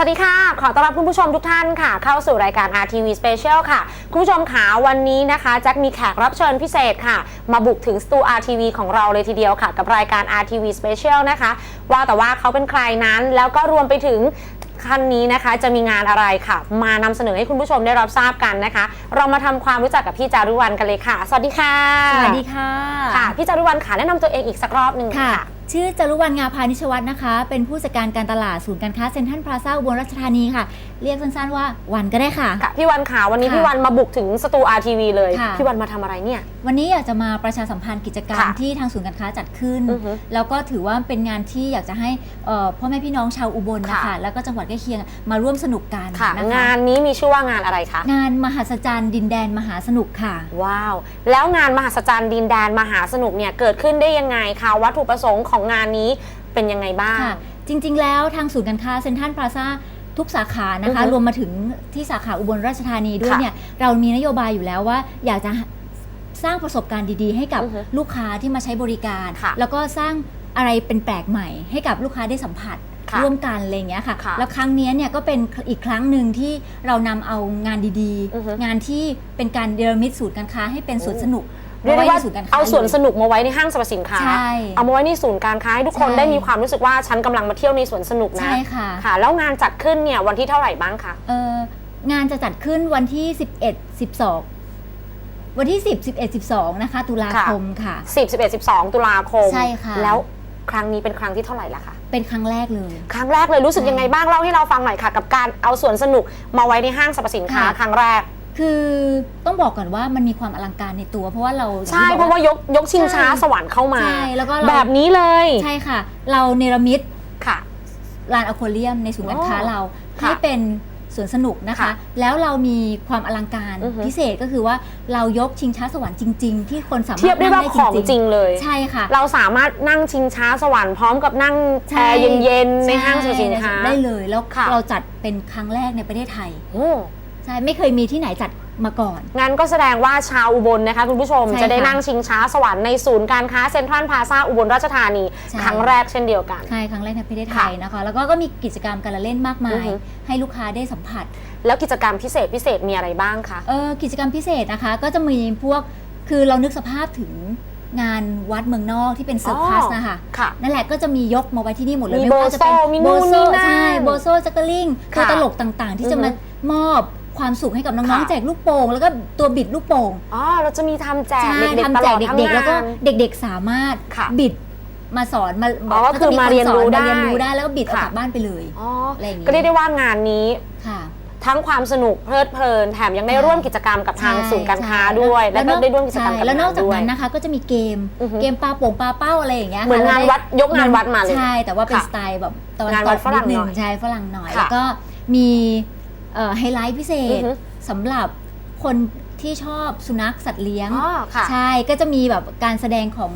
วัสดีค่ะ ขอต้อนรับคุณผู้ชมทุกท่านค่ะ เข้าสู่รายการ RTV Special ค่ะ คุณผู้ชมขาวันนี้นะคะแจ็คมีแขกรับเชิญพิเศษค่ะ มาบุกถึงสตู RTV ของเราเลยทีเดียวค่ะ กับรายการ RTV Special นะคะ ว่าแต่ว่าเขาเป็นใครนั้น แล้วก็รวมไปถึงคันนี้นะคะจะมีงานอะไรค่ะ มานำเสนอให้คุณผู้ชมได้รับทราบกันนะคะ เรามาทำความรู้จักกับพี่จารุวรรณกันเลยค่ะ สวัสดีค่ะ สวัสดีค่ะ ค่ะ พี่จารุวรรณค่ะแนะนำตัวเองอีกสักรอบหนึ่งค่ะค่ะ ชื่อจารุวรรณงาพานิชวัฒน์นะคะ เป็นผู้จัดการการตลาดศูนย์การค้าเซ็นทรัลพลาซ่าอุบลราชธานีค่ะ เรียกสั้นๆว่าวันก็ได้ค่ะ ค่ะพี่วันค่ะวันนี้ค่ะพี่วันมาบุกถึงสตู RTV เลย ค่ะ พี่วันมาทำอะไรเนี่ย วันนี้อยากจะมาประชาสัมพันธ์กิจกรรมค่ะที่ทางศูนย์การค้าจัดขึ้น อือฮึแล้วก็ถือว่าเป็นงานที่อยากจะให้เอ่อพ่อแม่พี่น้องชาวอุบลนะคะ ค่ะ แล้วก็จังหวัดใกล้เคียงมาร่วมสนุกกันค่ะ นะคะงานนี้มีชื่อว่างานอะไรคะงานมหัศจรรย์ดินแดนมหาสนุกค่ะ ว้าว แล้วงานมหัศจรรย์ดินแดนมหาสนุกเนี่ยเกิดขึ้นได้ยังไงคะวัตถุประสงค์ของงานนี้เป็นยังไงบ้าง ค่ะจริงๆ แล้วทางศูนย์การค้าเซ็นทรัลพลาซ่าทุกสาขานะคะ อือฮึรวมมาถึงที่สาขาอุบลราชธานีด้วยค่ะเนี่ยเรามีนโยบายอยู่แล้วว่าอยากจะสร้างประสบการณ์ดีๆ ให้กับอือฮึลูกค้าที่มาใช้บริการ ค่ะแล้วก็สร้างอะไรเป็นแปลกใหม่ ให้กับลูกค้าได้สัมผัสค่ะร่วมกันอะไรอย่างเงี้ยค่ะ ค่ะแล้วครั้งเนี้ยเนี่ยก็เป็นอีกครั้งหนึ่งที่เรานำเอางานดีอือฮึๆงานที่เป็นการเดรมิตศูนย์การค้าให้เป็นสวนสนุก เรียกได้ไว้ว่าในศูนย์การค้าเอาสวนลยสนุกมาไว้ในห้างสรรพสินค้า ใช่เอามาไว้ในศูนย์การค้าให้ทุกคนใช่ ได้มีความรู้สึกว่าฉันกำลังมาเที่ยวในสวนสนุกนะ ใช่ค่ะค่ะ แล้วงานจัดขึ้นเนี่ยวันที่เท่าไหร่บ้างคะ เอ่องานจะจัดขึ้นวันที่ 11 12 วันที่ 10 11 12 นะคะ ตุลาคมค่ะ 10 11 12 ตุลาคม ใช่ค่ะ แล้วครั้งนี้เป็นครั้งที่เท่าไหร่ละคะ เป็นครั้งแรกเลย ครั้งแรกเลยรู้สึกใช่ยังไงบ้างเล่าให้เราฟังหน่อยค่ะ กับการเอาสวนสนุกมาไว้ในห้างสรรพสินค้าค่ะ ครั้งแรก คือต้องบอกก่อนว่ามันมีความอลังการในตัว เพราะว่าเราใช่อย่งที่เพบราะอกว่ายกยกชิงช้าใช่สวรรค์เข้ามา ใช่ แล้วก็เราแบบนี้เลย ใช่ค่ะ เราเนรมิตค่ะลานอควาเรียมในศูนย์การค้าอ๋อเราค่ะให้เป็นสวนสนุกนะคะค่ะแล้วเรามีความอลังการอือฮึพิเศษก็คือว่าเรายกชิงช้าสวรรค์จริง ๆ ที่คนสามารถเทียบได้ว่านั่ของจริงเลย ใช่ค่ะ เราสามารถนั่งชิงช้าสวรรค์พร้อมกับนั่งใช่แอร์เย็นๆในห้างสรรพสินค้าได้เลยแล้วค่ะเราจัดเป็นครั้งแรกในประเทศไทยโอ้ ใช่ไม่เคยมีที่ไหนจัดมาก่อน งั้นก็แสดงว่าชาวอุบลนะคะคุณผู้ชมใช่จะได้ค่ะนั่งชิงช้าสวรรค์ในศูนย์การค้าเซ็นทรัลพลาซ่าอุบลราชธานี ใช่ ครั้งแรกเช่นเดียวกัน ใช่ครั้งแรกในประเทศไทยนะคะ แล้วก็ก็มีกิจกรรมการละเล่นมากมาอืยอฮึ ให้ลูกค้าได้สัมผัส แล้วกิจกรรมพิเศษพิเศษมีอะไรบ้างคะ เออกิจกรรมพิเศษนะคะก็จะมีพวกคือเรานึกสภาพถึงงานวัดเมืองนอกที่เป็นเซอร์คัสนะคะค่ะ นั่นแหละก็จะมียกมาไว้ที่นี่หมดเลยมีไม่ว่าจะเป็นโบโซมีนู่นโบโซนี่นั่นใช่โบโซจักรลิงตัวค่ะตลกต่างๆ ที่จะอือฮึมามอบ ความสุขให้กับน้องค่ะๆแจกลูกโป่งแล้วก็ตัวบิดลูกโป่งอ๋อเราจะมีทำแจกใช่เด็กๆตทำแจลอกดทั้งเด็กๆงาแล้วก็นเด็กๆสามารถค่ะบิดมาสอนมาอ๋อก็คืจะอมาเรียนรู้คสอได้มาเรียนรู้ได้แล้วก็บิดเอาค่ะ กลับบ้านไปเลย อ๋ออะไรอย่างงี้ ก็เรียกได้ว่างานนี้ค่ะ ทั้งความสนุกเพลิดเพลินแถมยังได้ใช่ร่วมกิจกรรมกับทางใช่ศูนย์การค้าใช่ด้วย แล้วก็นอกได้ร่วมกิจกรรมใช่กับแล้วนอกจากด้วย นั้นนะคะ ก็จะมีเกมอือฮึเกมปลาโป่งปลาเป้าอะไรอย่างเงี้ยเหมือนค่ะงานแล้วัดยกงานวัดมาเลยใช่แต่ว่าเป็นค่ะสไตล์แบบตะวันงานตวัดกฝรั่งนิดนึหน่อยใช่ฝรั่งหน่อยค่ะแล้วก็มีเอ่อ ไฮไลท์พิเศอืษอฮึสำหรับคนที่ชอบสุนัขสัตว์เลี้ยงอ๋อค่ะใช่ก็จะมีแบบการแสดงของ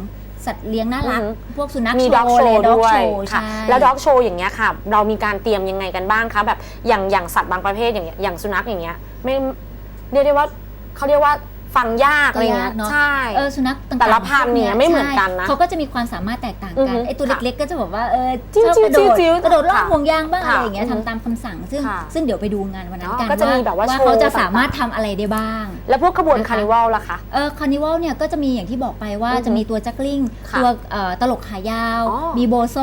สัตว์เลี้ยงน่ารักอือฮึพวกสุนัขมีโชด็อกว์โชเลยว์ด็อกด้วโชยว์ค่ะใช่แล้วด็อกโชว์อย่างเงี้ยค่ะ เรามีการเตรียมยังไงกันบ้างคะแบบอย่างอย่างสัตว์บางประเภทอย่างเงี้ยอย่างสุนัขอย่างเงี้ยไม่เรียกได้ว่าเขาเรียกว่า ฟังยากอะไรเงี้ยก็ยากเนอะใช่ เออสุนัขต่างๆแต่ละพันธุ์เนี่ยพวไม่เหมือนกันนะใช่เขาก็จะมีความสามารถแตกต่างอือกัฮึนไอตัวค่ะเล็กๆก็จะบอกว่าเออจิ้วชอบกระโดดจิ้วๆๆกระโดดล่องค่ะห่วงยางบ้างค่ะอะไรอย่างเงี้ยอือฮึทำตามคำสั่ง ซึ่งค่ะซึ่งเดี๋ยวไปดูงานวันนั้นอ๋อกันก็จะมีแบบว่าโชว์เขาจะต่างๆสามารถทำอะไรได้บ้าง แล้วพวกขบวนนะคะคาร์นิวัลล่ะคะเออคาร์นิวัลเนี่ยก็จะมีอย่างที่บอกไปว่าอือฮึจะมีตัวจักลิงค่ะตัวเอ่อตลกขายาวอ๋อมีโบโซ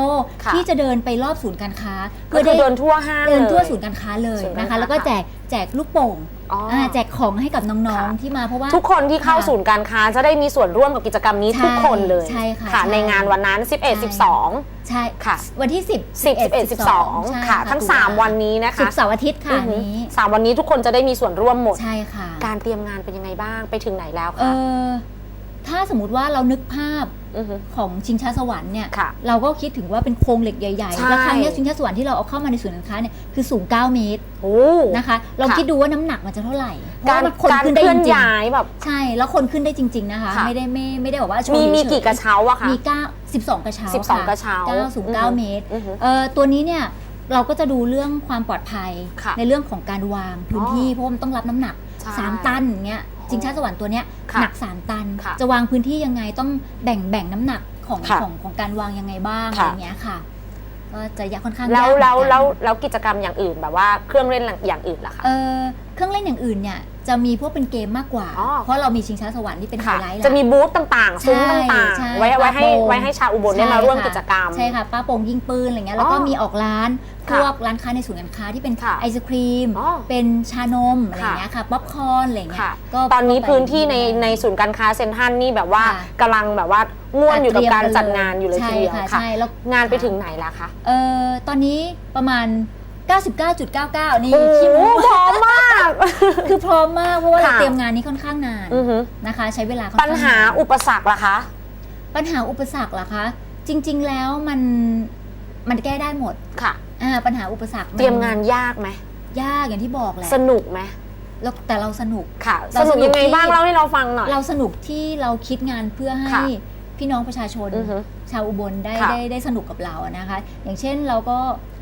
ค่ะที่จะเดินไปรอบศูนย์การค้าก็คือเดินทั่วห้างเดินทั่วลยศูนย์การค้าเลยศูนย์การนะคะค้าแล้วก็แจก แจกลูกโป่งอ๋ออ่าแจกของให้กับน้องค่ะๆที่มาเพราะว่า ทุกคนที่เข้าค่ะศูนย์การค้าจะได้มีส่วนร่วมกับกิจกรรมนี้ใช่ทุกคนเลยใช่ค่ะค่ะใช่ ในงานวันนั้น 11ใช่12 ใช่ค่ะ วันที่ 10 10 11 12ใช่ค่ะ ทั้ง ตุลา3วันนี้นะศุคะกร์เสาร์อาทิตย์ค่ะอือหือนี้สามวันนี้ทุกคนจะได้มีส่วนร่วมหมด ใช่ค่ะ การเตรียมงานเป็นยังไงบ้างไปถึงไหนแล้วเอคะ อ ถ้าสมมติว่าเรานึกภาพอฮึ ของชิงช้าสวรรค์เนี่ย ค่ะเราก็คิดถึงว่าเป็นโครงเหล็กใหญ่ใช่ ๆ แล้วครั้งเนี้ยชิงช้าสวรรค์ที่เราเอาเข้ามาในศูนย์การค้าเนี่ยคือสูง 9 เมตรโอ้ นะคะ เราค่ะคิดดูว่าน้ำหนักมันจะเท่าไหร่เพราะการว่ามันคนการขึ้นเคได้ลื่จอนริงย้ายแบบ ๆ ใช่ แล้วคนขึ้นได้จริง ๆ นะคะ ค่ะ ไม่ได้ไม่ไม่ได้บอกว่าโชว์มีมีเฉยๆกี่กระเช้าอะคะ มี9 12กระเช้า12ค่กระเช้าเก้าสูงอือฮึ9เมตร อือฮึ เอ่อตัวนี้เนี่ยเราก็จะดูเรื่องความปลอดภัยค่ะในเรื่องของการวางพื้นที่เพราะว่ามันต้องรับน้ำหนัก ใช่3 ตันอย่างเงี้ย ชิงช้าสวรรค์ตัวเนี้ยค่ะหนัก 3 ตัน ค่ะจะวางพื้นที่ยังไงต้องแบ่งแบ่งน้ำหนักของค่ะของของการวางยังไงบ้างค่ะอะไรเงี้ยค่ะ ก็จะยากค่อนข้างแล้วยากเหมือนแล้วกันแล้วแล้วกิจกรรมอย่างอื่นแบบว่าเครื่องเล่นอย่างอื่นล่ะคะ เออเครื่องเล่นอย่างอื่นเนี่ย จะมีพวกเป็นเกมมากกว่า อ๋อ เพราะเรามีชิงช้าสวรรค์ที่เป็นไฮค่ะ ไลท์จะมีบูธต่างๆ ซุ้มใช่ต่างใช่ๆ ไว้ไว้ให้ป้าโป่งไว้ให้ชาวอุบลได้มาร่วมกิจกรรม ใช่ค่ะป้าโป่งยิงปืนอะไรเงี้ยแล้วก็อ๋อมีออกร้านพค่ะวกร้านค้าในศูนย์การค้าที่เป็นค่ะไอศครีม อ๋อเป็นชานมอะไรเงี้ยค่ะป๊อปคอร์นอะไรเงี้ยค่ะ ก็ตอนนี้ก็ไป พื้นที่ในในศูนย์การค้าเซ็นทรัลนี่แบบว่าค่ะ กำลังแบบว่าง่วนอยู่กับการเตมจัดงานอยู่เลยใช่ทีเดียวค่ะค่ะ ใช่แล้วงานไปถึงไหนแล้วคะ เอ่อตอนนี้ประมาณ 99.99 นี่โอ้โหขี้โม้พร้อมมาก คือพร้อมมากเพราะว่าเราค่ะ เตรียมงานนี้ค่อนข้างนานอือหือนะคะ ใช้เวลาค่อนปัญข้างหานนอุปสรรคล่ะคะ ปัญหาอุปสรรคเหรอคะ จริง ๆ แล้วมันมันแก้ได้หมดค่ะ อ่าปัญหาอุปสรรคเตรียมงานยากไหมยากอย่างที่บอกแหละสนุกไหมแล้วแต่เราสนุก ค่ะเราสนุกยังไงสนุกที่ บ้างเล่าให้เราฟังหน่อย เราสนุกที่เราคิดงานเพื่อให้ค่ะพี่น้องประชาชน อือหือชาวอุบลได้ค่ะได้ได้สนุกกับเราอะนะคะ อย่างเช่นเราก็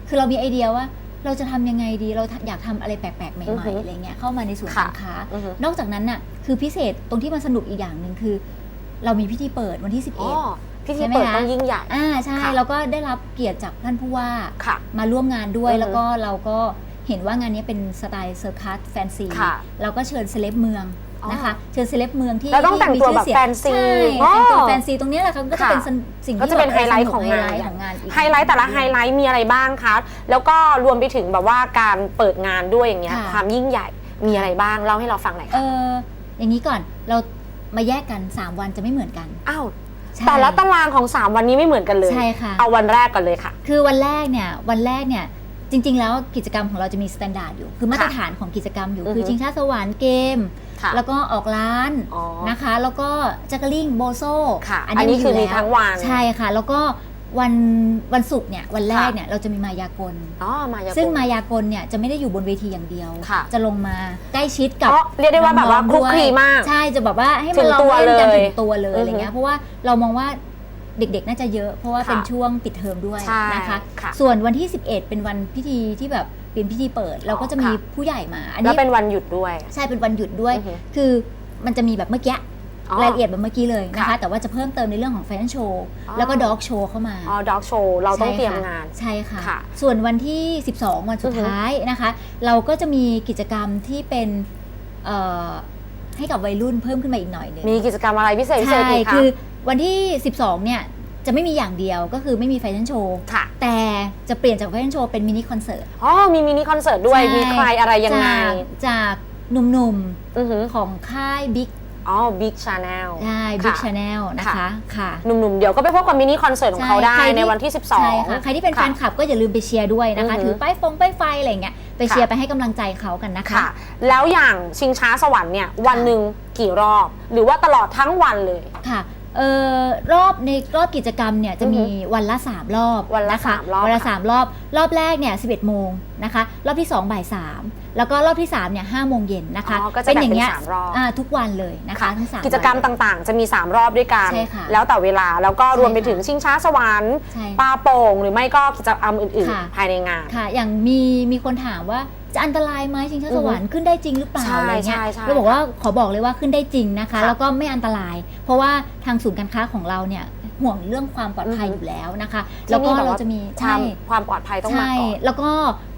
คือเรามีไอเดียว่า เราจะทำยังไงดีเราอยากทำอะไรแปลกๆใหอือม่หืๆออะไรเงี้ยเข้ามาในศูนย์ค่ะการค้าอือหือนอกจากนั้นน่ะคือพิเศษตรงที่มันสนุกอีกอย่างหนึ่งคือ เรามีพิธีเปิดวันที่อ๋อ11พิธีใช่ไหมเปิดคะต้องยิ่งใหญ่อ่าใช่ค่ะแล้วก็ได้รับเกียรติจากท่านผู้ว่าค่ะมาร่วมงานด้วยอือฮึแล้วก็เราก็เห็นว่างานนี้เป็นสไตล์เซอร์คัสแฟนซีค่ะเราก็เชิญเซเลบเมืองอ๋อ นะคะเชิญเซเลบเมืองที่แล้วต้องแต่งตัวแบบที่มีชื่อเสียแฟนซีใช่อ๋อแต่งตัวแฟนซีตรงนี้แหละค่ะก็จะค่ะเป็นสิ่งก็ที่จะเป็นแบบไฮไลท์สกของงานไฮไลท์ของงานอีกไฮไลท์แต่ละไฮไลท์มีอะไรบ้างคะแล้วก็รวมไปถึงแบบว่าการเปิดงานด้วยอย่างเงี้ยค่ะความยิ่งใหญ่มีอะไรบ้างเล่าให้เราฟังหน่อยเอค่ะออย่างนี้ก่อนเรามาแยกกัน 3 วันจะไม่เหมือนกันอ้าวใช่แต่ละตารางของ 3 วันนี้ไม่เหมือนกันเลยใช่ค่ะเอาวันแรกก่อนเลยค่ะ คือวันแรกเนี่ยวันแรกเนี่ย จริง ๆ แล้วกิจกรรมของเราจะมีสแตนดาร์ดอยู่ คือมาตรฐานของกิจกรรมอยู่อือฮึคือชิงช้าสวรรค์เกม ค่ะแล้วก็ออกร้านอ๋อนะคะ แล้วก็จักรลิงโบโซค่ะอันนี้คือมีทั้งวัน ใช่ค่ะ แล้วก็วันวันศุกร์เนี่ยวันแรกเนี่ยเราจะมีมายากล อ๋อมายากลซึ่งมายากลเนี่ยจะไม่ได้อยู่บนเวทีอย่างเดียว ค่ะ จะลงมาใกล้ชิดกับอ๋อเรียกได้ว่าแบบว่าน้องๆคลุกคลีด้วยมาก ใช่จะแบบว่าให้ถึมันงลองตัวเล่นกันเลยถึงตัวเลยอือฮึอะไรเงี้ยเพราะว่าเรามองว่า เด็กๆ น่าจะเยอะเพราะว่าค่ะเป็นช่วงปิดเทอมด้วยใช่นะคะค่ะส่วนวันที่ 11 เป็นวันพิธีที่แบบเป็นพิธีเปิด เราก็จะมีค่ะ ผู้ใหญ่มา อันแล้วนี้เป็นวันหยุดด้วย ใช่เป็นวันหยุดด้วย อือฮึ คือมันจะมีแบบเมื่อกี้อ๋อรายละเอียดแบบเมื่อกี้เลยนะคะ ค่ะแต่ว่าจะเพิ่มเติมในเรื่องของแฟชั่นโชว์อ๋อ แล้วก็ด็อกโชว์เข้ามา อ๋อด็อกโชว์เราต้องใช่เตรียมค่ะงาน ใช่ค่ะ ค่ะส่วนวันที่ 12 วันสุดอือฮึท้ายนะคะ เราก็จะมีกิจกรรมที่เป็นเอ่อให้กับวัยรุ่นเพิ่มขึ้นมาอีกหน่อยหนึงมีกิจกรรมอะไรพิเศษพิเศษใช่อีกคะ คือ วันที่ 12 เนี่ย จะไม่มีอย่างเดียวก็คือไม่มีแฟชั่นโชว์ค่ะ แต่จะเปลี่ยนจากแฟชั่นโชว์เป็นมินิคอนเสิร์ต อ๋อ มีมินิคอนเสิร์ตด้วย ใช่ มีใครอะไรยังไง จากจากหนุ่มอือหือๆของค่ายบิ๊กอ๋อบิ๊กชาแนลใช่บิ๊กชาแนลนะคะค่ะ หนุ่มๆ เดี๋ยวก็ไปพบกับมินิคอนเสิร์ตของเขาได้ใช่ใครที่ ในวันที่ 12 ใช่ค่ะ ใครที่เป็นแฟนคลับก็อย่าลืมไปเชียร์ด้วยนะคะ อือหือถือป้ายฟงป้ายไฟอะไรอย่างเงี้ย ไปเชียร์ค่ะ ไปให้กำลังใจเขากันนะคะ ค่ะ แล้วอย่างชิงช้าสวรรค์เนี่ย วันหนึ่งกี่รอบ หรือว่าตลอดทั้งวันเลย ค่ะ เอ่อรอบในรอบกิจกรรมเนี่ยจะมีอือฮึวันละ 3 รอบวันละคสามรอบวันละค่ะ3รอบรอบแรกเนี่ย11โมงนะคะ รอบที่2บ่าย3แล้วก็รอบที่3เนี่ย5โมงเย็นนะคะอ๋อก็จะแบ่งเป็นสามรอบอ่าทุกวันเลยนะคะทั้งสามกิจกรรมวัน ต่างๆ จะมี 3 รอบด้วยกัน ใช่ค่ะแล้วแต่เวลาแล้วก็รวมไปใช่ค่ะ ถึงชิงช้าสวรรค์ใช่ ปลาโป่งหรือไม่ก็กิจกรรมอื่นค่ะ ๆ ภายในงาน ค่ะ อย่างมีมีคนถามว่า จะอันตรายไหมชิงช้าสวรรค์ขึ้นได้จริงหรือเปล่าใช่อะไรเงี้ยใช่ใช่เราบอกว่าขอบอกเลยว่าขึ้นได้จริงนะคะค่ะแล้วก็ไม่อันตราย เพราะว่าทางศูนย์การค้าของเราเนี่ยห่วงเรื่องความปลอดภัยอือฮึอยู่แล้วนะคะที่แล้วก็นี่แบบเราว่าจะมีควาใช่มความปลอดภัยต้องมาใช่ก่อนแล้วก็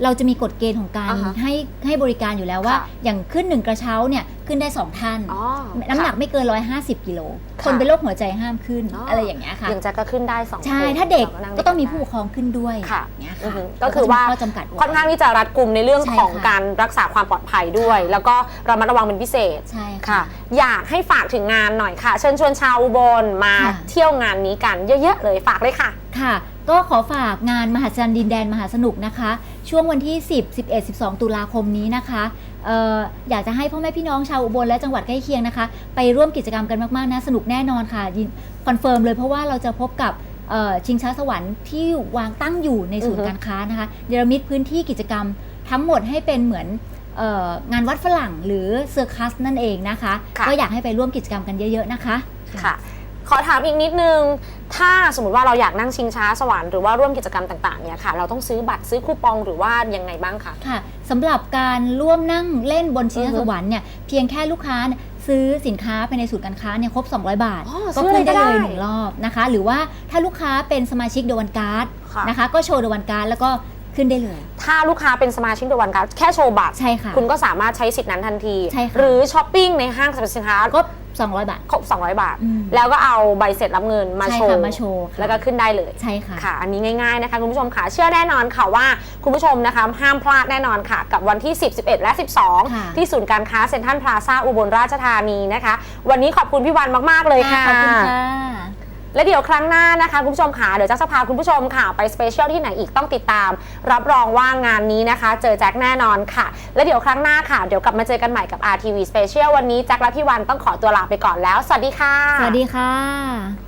เราจะมีกฎเกณฑ์ของการอ่าฮะให้ให้บริการอยู่แล้วว่าค่ะอย่างขึ้นหนึ่งกระเช้าเนี่ย ขึ้นได้สองท่านอ๋อน้ำหนักค่ะไม่เกิน 150 กิโลค่ะคนเป็นโรคหัวใจห้ามขึ้นอ๋อออะไรอย่างเงี้ยค่ะอย่างแจ็คก็ขึ้นได้สองใช่คนถ้าเด็กรนั่ก็ต้องมีด้วยผู้ปกครองขึ้นด้วยค่ะอย่างเงี้ยอือค่ะฮึก็คือว่าแล้วจะมีข้อจำกัดไว้ค่อนข้างที่จะรัดกุมในเรื่องใช่ของค่ะการรักษาความปลอดภัยด้วย แล้วก็ระมัดระวังเป็นพิเศษใช่ค่ะ อยากให้ฝากถึงงานหน่อยค่ะ เชิญชวนชาวอุบลมาค่ะเที่ยวงานนี้กันเยอะ ๆ เลยฝากเลยค่ะค่ะ ก็ขอฝากงานมหัศจรรย์ดินแดนมหาสนุกนะคะ ช่วงวันที่ 10 11 12 ตุลาคมนี้นะคะเอ่ออยากจะให้พ่อแม่พี่น้องชาวอุบลและจังหวัดใกล้เคียงนะคะ ไปร่วมกิจกรรมกันมากๆนะสนุกแน่นอนค่ะยินคอนเฟิร์มเลยเพราะว่าเราจะพบกับเอ่อชิงช้าสวรรค์ที่วางตั้งอยู่ในศูนอือย์ฮึการค้านะคะเนรมิตพื้นที่กิจกรรมทั้งหมดให้เป็นเหมือนเอ่องานวัดฝรั่งหรือเซอร์คัสนั่นเองนะคะค่ะก็อยากให้ไปร่วมกิจกรรมกันเยอะ ๆ นะคะ ค่ะ ขอถามอีกนิดนึง ถ้าสมมติว่าเราอยากนั่งชิงช้าสวรรค์หรือว่าร่วมกิจกรรมต่างๆเนี่ยค่ะ เราต้องซื้อบัตรซื้อคูปองหรือว่ายังไงบ้างคะ ค่ะสำหรับการร่วมนั่งเล่นบนชิงช้าอือฮึสวรรค์เนี่ยเพียงแค่ลูกค้าเนี่ยซื้อสินค้าภายในศูนย์การค้าเนี่ยครบ 200 บาท อ๋อก็ซื้อขึ้นได้เลยก็เลยได้หนึ่งรอบนะคะ หรือว่าถ้าลูกค้าเป็นสมาชิกเดวันการ์ดค่ะ นะคะ ก็โชว์เดวันการ์ดแล้วก็ขึ้นได้เลย ถ้าลูกค้าเป็นสมาชิกเดวันการ์ดแค่โชว์บัตรใช่ค่ะ คุณก็สามารถใช้สิทธิ์นั้นทันที ใช่ค่ะ หรือช้อปปิ้งในห้างสรรพสินค้าก็ 200 บาท ครบ 200 บาท อืม แล้วก็เอาใบเสร็จรับเงินมาใช่โชค่ะว์ มาโชว์ค่ะแล้วก็ขึ้นได้เลย ใช่ค่ะ ค่ะ อันนี้ง่ายๆนะคะคุณผู้ชมค่ะ เชื่อแน่นอนค่ะว่าคุณผู้ชมนะคะห้ามพลาดแน่นอนค่ะ กับวันที่ 10 11 และ ค่ะ12 ที่ศูนย์การค้าเซ็นทรัลพลาซาอุบลราชธานีนะคะ วันนี้ขอบคุณพี่วันมากๆเลยค่ะ ขอบคุณค่ะ และเดี๋ยวครั้งหน้านะคะคุณผู้ชมค่ะเดี๋ยวจะพาคุณผู้ชมค่ะ ไปสเปเชียลที่ไหนอีกต้องติดตาม รับรองว่างานนี้นะคะ เจอแจ็คแน่นอนค่ะ และเดี๋ยวครั้งหน้าค่ะ เดี๋ยวกลับมาเจอกันใหม่กับ RTV Special วันนี้แจ็คและพี่วันต้องขอตัวลาไปก่อนแล้ว สวัสดีค่ะ สวัสดีค่ะ